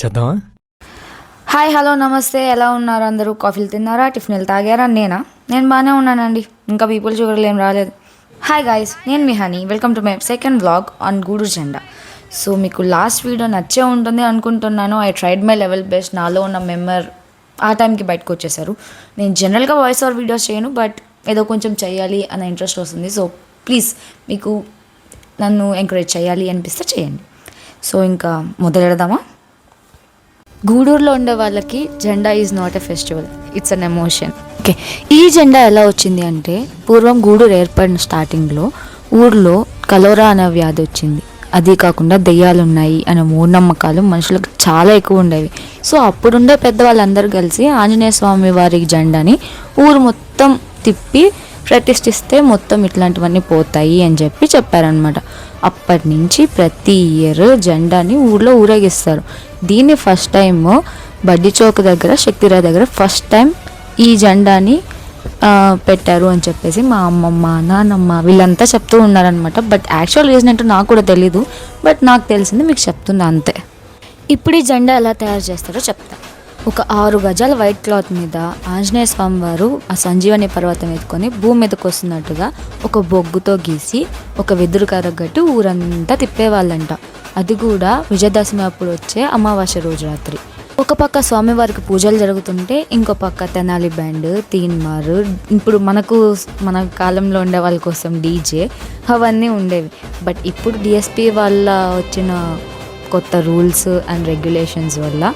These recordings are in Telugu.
చేద్దామా? హాయ్ హలో నమస్తే. ఎలా ఉన్నారు అందరూ? కాఫీలు తిన్నారా? టిఫిన్లు తాగారా? నేనా? నేను బాగానే ఉన్నానండి. ఇంకా పీపుల్ షుగర్లు ఏం రాలేదు. హాయ్ గాయస్ నేను మీ Honey. Welcome to my second vlog on Gudur జెండా సో మీకు లాస్ట్ వీడియో నచ్చే ఉంటుంది అనుకుంటున్నాను. I tried my level best నాలో ఉన్న మెంబర్ ఆ టైంకి బయటకు వచ్చేసారు. నేను జనరల్గా వాయిస్ ఓవర్ వీడియోస్ చేయను బట్ ఏదో కొంచెం చేయాలి అన్న ఇంట్రెస్ట్ వస్తుంది. సో ప్లీజ్ మీకు నన్ను ఎంకరేజ్ చేయాలి అనిపిస్తే చేయండి. సో ఇంకా మొదలెడదామా? గూడూరులో ఉండే వాళ్ళకి జెండా is not a festival it's an emotion okay ఈ జెండా ఎలా వచ్చింది అంటే పూర్వం గూడూరు ఏర్పడిన స్టార్టింగ్లో ఊర్లో కలోరా అనే వ్యాధి వచ్చింది. అది కాకుండా దెయ్యాలు ఉన్నాయి అనే మూఢనమ్మకాలు మనుషులకు చాలా ఎక్కువ ఉండేవి. సో అప్పుడుండే పెద్దవాళ్ళందరూ కలిసి ఆంజనేయ స్వామి వారి జెండాని ఊరు మొత్తం తిప్పి ప్రతిష్ఠిస్తే మొత్తం ఇట్లాంటివన్నీ పోతాయి అని చెప్పి చెప్పారనమాట అప్పటి నుంచి ప్రతి ఇయర్ జెండాని ఊళ్ళో ఊరేగిస్తారు. దీన్ని ఫస్ట్ టైం బడ్డీ చౌక్ దగ్గర శక్తిరా దగ్గర ఫస్ట్ టైం ఈ జెండాని పెట్టారు అని చెప్పేసి మా అమ్మమ్మ నాన్నమ్మ వీళ్ళంతా చెప్తూ ఉన్నారనమాట బట్ యాక్చువల్ రీజన్ ఏంటో నాకు కూడా తెలీదు. బట్ నాకు తెలిసింది మీకు చెప్తుంది అంతే. ఇప్పుడు ఈ జెండా ఎలా తయారు చేస్తారో చెప్తాను ఒక ఆరు గజాల వైట్ క్లాత్ మీద ఆంజనేయ స్వామి వారు ఆ సంజీవని పర్వతం ఎత్తుకొని భూమి మీదకి వస్తున్నట్టుగా ఒక బొగ్గుతో గీసి ఒక వెదురు కరగట్టు ఊరంతా తిప్పేవాళ్ళంట. అది కూడా విజయదశమి అప్పుడు వచ్చే అమావాస్య రోజు రాత్రి. ఒక పక్క స్వామివారికి పూజలు జరుగుతుంటే ఇంకో పక్క తెనాలి బ్యాండ్ తీన్మార్ ఇప్పుడు మనకు మన కాలంలో ఉండే వాళ్ళ కోసం డీజే అవన్నీ ఉండేవి. బట్ ఇప్పుడు డిఎస్పి వాళ్ళ వచ్చిన కొత్త రూల్స్ అండ్ రెగ్యులేషన్స్ వల్ల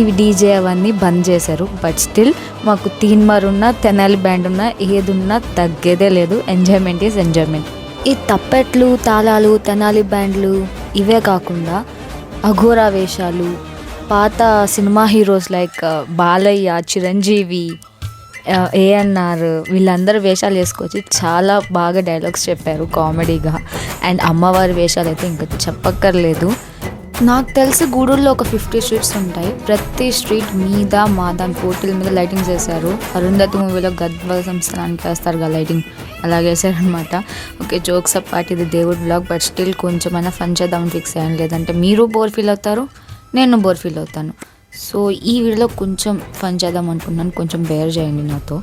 ఇవి డీజే అవన్నీ బంద్ చేశారు. బట్ స్టిల్ మాకు తీన్మార్ ఉన్నా తెనాలి బ్యాండ్ ఉన్నా ఏది ఉన్నా తగ్గేదే లేదు. Enjoyment is enjoyment. ఈ తప్పెట్లు తాళాలు తెనాలి బ్యాండ్లు ఇవే కాకుండా అఘోరా వేషాలు పాత cinema heroes like Balayya Chiranjeevi ANR వీళ్ళందరూ వేషాలు వేసుకొచ్చి చాలా బాగా డైలాగ్స్ చెప్పారు కామెడీగా. అండ్ అమ్మవారి వేషాలు అయితే ఇంకా చెప్పక్కర్లేదు. నాకు తెలిసి గూడూరులో ఒక ఫిఫ్టీ స్ట్రీట్స్ ఉంటాయి. ప్రతి స్ట్రీట్ మీద మా దాని పోటీల మీద లైటింగ్స్ చేశారు. అరుంధతి మూవీలో గద్వాల సంస్థానానికి వేస్తారు కదా లైటింగ్. అలాగే వేసారనమాట ఓకే జోక్స్ అపార్ట్ ఇది దేవుడ్ బ్లాగ్ బట్ స్టిల్ కొంచెమైనా ఫన్ చేద్దామని ఫిక్స్ అయ్యాను. లేదంటే మీరు బోర్ ఫీల్ అవుతారు నేను బోర్ ఫీల్ అవుతాను. సో ఈ వీడియోలో కొంచెం ఫన్ చేద్దాం అనుకున్నాను కొంచెం బేర్ చేయండి నాతో.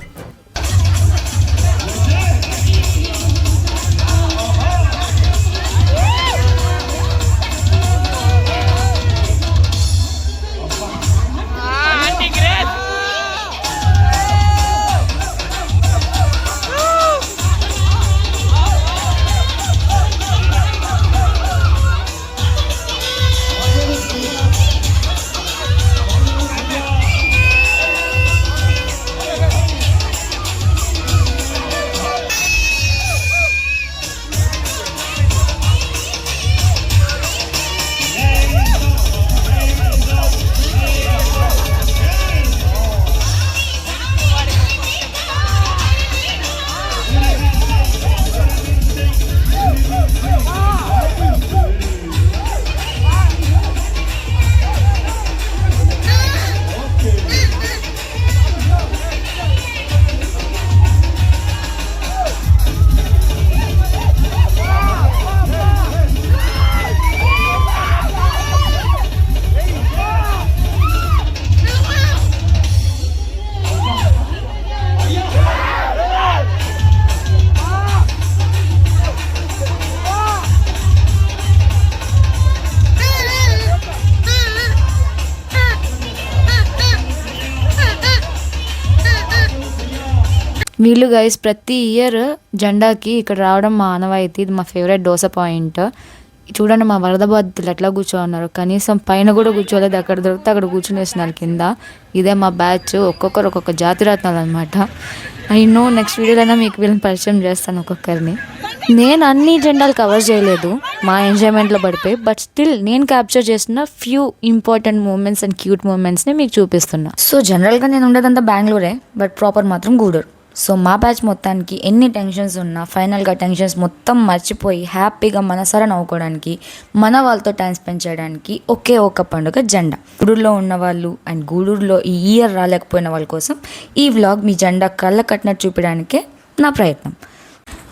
వీళ్ళు గైస్ ప్రతి ఇయర్ జెండాకి ఇక్కడ రావడం మా ఆనవాయితీ ఇది మా ఫేవరెట్ దోశ పాయింట్ చూడండి మా వరద బాధితులు ఎట్లా కూర్చోన్నారు. కనీసం పైన కూడా కూర్చోలేదు అక్కడ దొరికితే అక్కడ కూర్చునేస్తున్నారు కింద. ఇదే మా బ్యాచ్ ఒక్కొక్కరు ఒక్కొక్క జాతి రత్నాలు అనమాట ఐ నో నెక్స్ట్ వీడియోలోనే మీకు వీళ్ళని పరిచయం చేస్తాను ఒక్కొక్కరిని. నేను అన్ని జెండాలు కవర్ చేయలేదు మా ఎంజాయ్మెంట్లో పడిపోయి బట్ స్టిల్ నేను క్యాప్చర్ చేసిన few important moments and cute మూమెంట్స్ని మీకు చూపిస్తున్నా. సో జనరల్గా నేను ఉండేదంతా బెంగళూరే బట్ ప్రాపర్ మాత్రం గూడూరు సో మా బ్యాచ్ మొత్తానికి ఎన్ని టెన్షన్స్ ఉన్నా ఫైనల్గా టెన్షన్స్ మొత్తం మర్చిపోయి హ్యాపీగా మనసారా నవ్వుకోవడానికి మన వాళ్ళతో టైం స్పెండ్ చేయడానికి ఒకే ఒక పండుగ జెండా. గూడూరులో ఉన్న వాళ్ళు అండ్ గూడూరులో ఈ ఇయర్ రాలేకపోయిన వాళ్ళ కోసం ఈ వ్లాగ్ మీ జెండా కళ్ళ కట్టినట్టు చూపించడానికే నా ప్రయత్నం.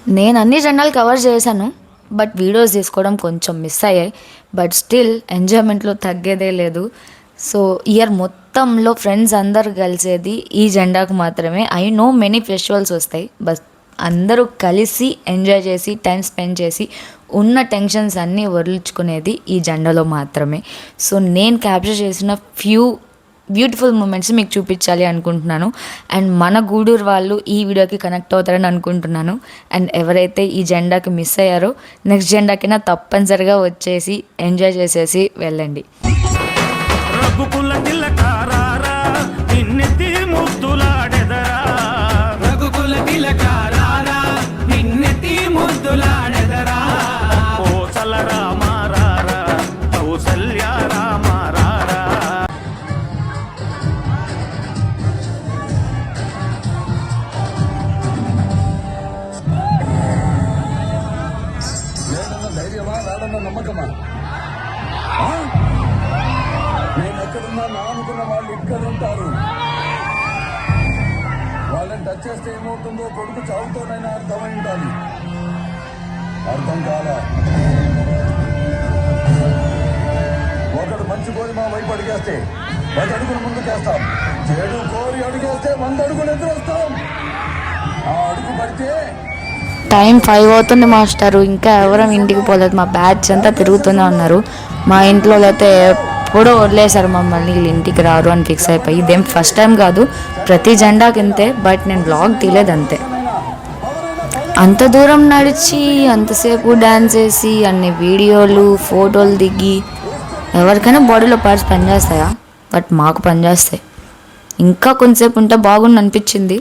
నేను అన్ని జెండాలు కవర్ చేశాను బట్ వీడియోస్ తీసుకోవడం కొంచెం మిస్ అయ్యాయి. బట్ స్టిల్ ఎంజాయ్మెంట్లో తగ్గేదే లేదు. సో ఇయర్ మొత్తంలో ఫ్రెండ్స్ అందరు కలిసేది ఈ జెండాకు మాత్రమే. ఐ నో మెనీ ఫెస్టివల్స్ వస్తాయి బట్ అందరూ కలిసి ఎంజాయ్ చేసి టైం స్పెండ్ చేసి ఉన్న టెన్షన్స్ అన్నీ వదిలించుకునేది ఈ జెండాలో మాత్రమే. సో నేను క్యాప్చర్ చేసిన ఫ్యూ బ్యూటిఫుల్ మూమెంట్స్ మీకు చూపించాలి అనుకుంటున్నాను. అండ్ మన గూడూరు వాళ్ళు ఈ వీడియోకి కనెక్ట్ అవుతారని అనుకుంటున్నాను. అండ్ ఎవరైతే ఈ జెండాకి మిస్ అయ్యారో నెక్స్ట్ జెండాకైనా తప్పనిసరిగా వచ్చేసి ఎంజాయ్ చేసేసి వెళ్ళండి. రఘుకుల తిలకారారా నిన్నెత్తి ముద్దులాడెదరా. రఘుకుల తిలకారారా నిన్నెత్తి ముద్దులా నేను నానుకున్న వాళ్ళు ఇక్కడ ఉంటారు. వాళ్ళని టచ్ చేస్తే ఏమవుతుందో కొడుకు చావుతోనైనా అర్థమై ఉండాలి. అర్థం కాదా ఒకడు మంచి కోరి మా వైపు అడిగేస్తే పది అడుగులు ముందుకేస్తాం చెడు కోరి అడిగేస్తే వంద అడుగులు ఎదురొస్తాం. ఆ అడుగు పడితే టైం ఫైవ్ అవుతుంది మాస్టారు. ఇంకా ఎవరం ఇంటికి పోలేదు. మా బ్యాచ్ అంతా తిరుగుతూనే ఉన్నారు. మా ఇంట్లో అయితే ఎప్పుడో వదిలేశారు మమ్మల్ని వీళ్ళు ఇంటికి రారు అని ఫిక్స్ అయిపోయి. ఇదేం ఫస్ట్ టైం కాదు ప్రతి జెండాకింతే బట్ నేను బ్లాగ్ తీయలేదు అంతే. అంత దూరం నడిచి అంతసేపు డ్యాన్స్ వేసి అన్ని వీడియోలు ఫోటోలు దిగి ఎవరికైనా బాడీలో పార్ట్స్ పనిచేస్తాయా? బట్ మాకు పనిచేస్తాయి. ఇంకా కొంతసేపు ఉంటే బాగుండి అనిపించింది.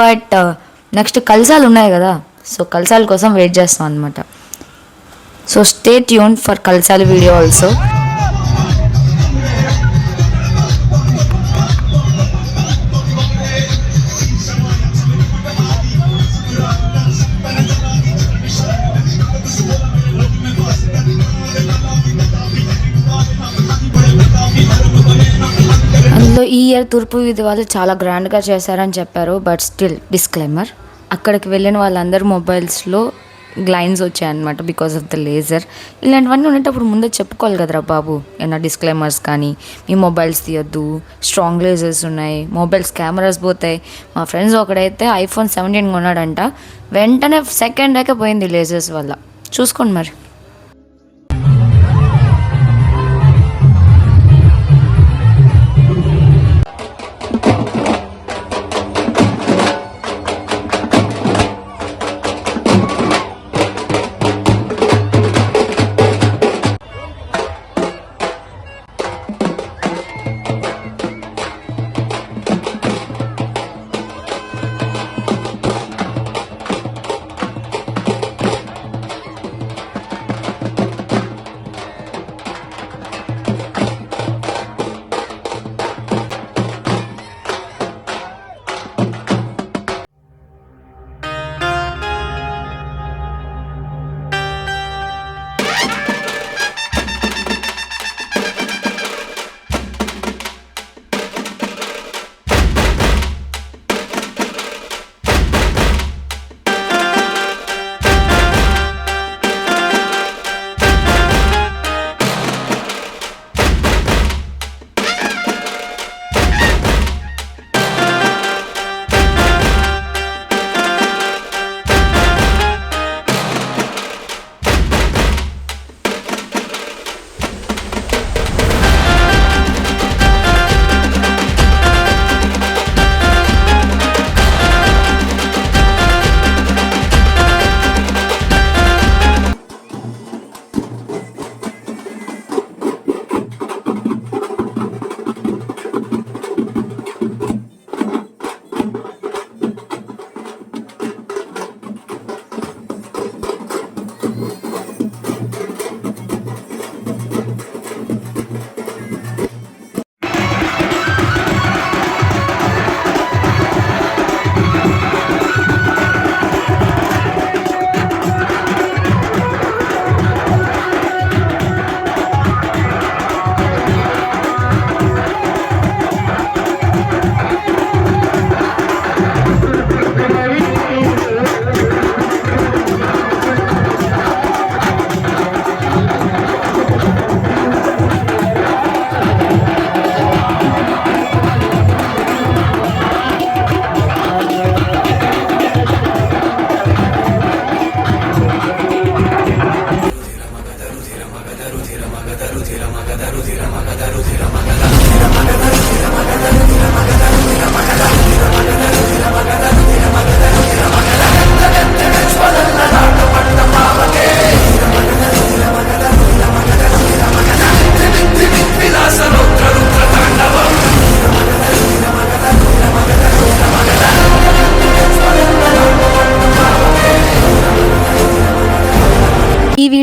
బట్ uh, నెక్స్ట్ కలసాలు ఉన్నాయి కదా సో కలసాల కోసం వెయిట్ చేస్తాం అనమాట సో స్టే ట్యూన్ ఫర్ కలసాల వీడియో ఆల్సో ఇయర్ తూర్పు వీధి వాళ్ళు చాలా గ్రాండ్గా చేశారని చెప్పారు బట్ స్టిల్ డిస్క్లైమర్. అక్కడికి వెళ్ళిన వాళ్ళందరూ మొబైల్స్లో గ్లైన్స్ వచ్చాయన్నమాట బికాస్ ఆఫ్ ద లేజర్. ఇలాంటివన్నీ ఉండేటప్పుడు ముందే చెప్పుకోవాలి కదరా బాబు ఏమైనా డిస్క్లైమర్స్ కానీ మీ మొబైల్స్ తీయొద్దు స్ట్రాంగ్ లేజర్స్ ఉన్నాయి మొబైల్స్ కెమెరాస్ పోతాయి. మా ఫ్రెండ్స్ ఒకడైతే ఐఫోన్ సెవెంటీన్ కొన్నాడంట వెంటనే సెకండ్ దాకా పోయింది లేజర్స్ వల్ల. చూసుకోండి మరి.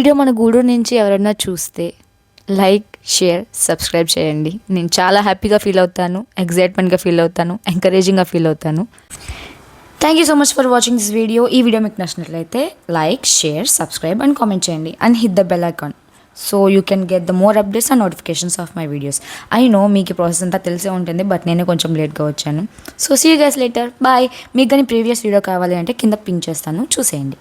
వీడియో మన గూడూరు నుంచి ఎవరైనా చూస్తే లైక్ షేర్ సబ్స్క్రైబ్ చేయండి. నేను చాలా హ్యాపీగా ఫీల్ అవుతాను ఎగ్జైట్మెంట్గా ఫీల్ అవుతాను ఎంకరేజింగ్గా ఫీల్ అవుతాను. Thank you so much for watching this video ఈ వీడియో మీకు నచ్చినట్లయితే like share subscribe and comment చేయండి. And hit the bell icon so you can get the more updates and notifications of my videos I know మీకు ప్రాసెస్ అంతా తెలిసే ఉంటుంది బట్ నేనే కొంచెం లేట్గా వచ్చాను. So see guys later bye మీకు కానీ ప్రీవియస్ వీడియో కావాలి అంటే కింద పింక్ చేస్తాను. చూసేయండి.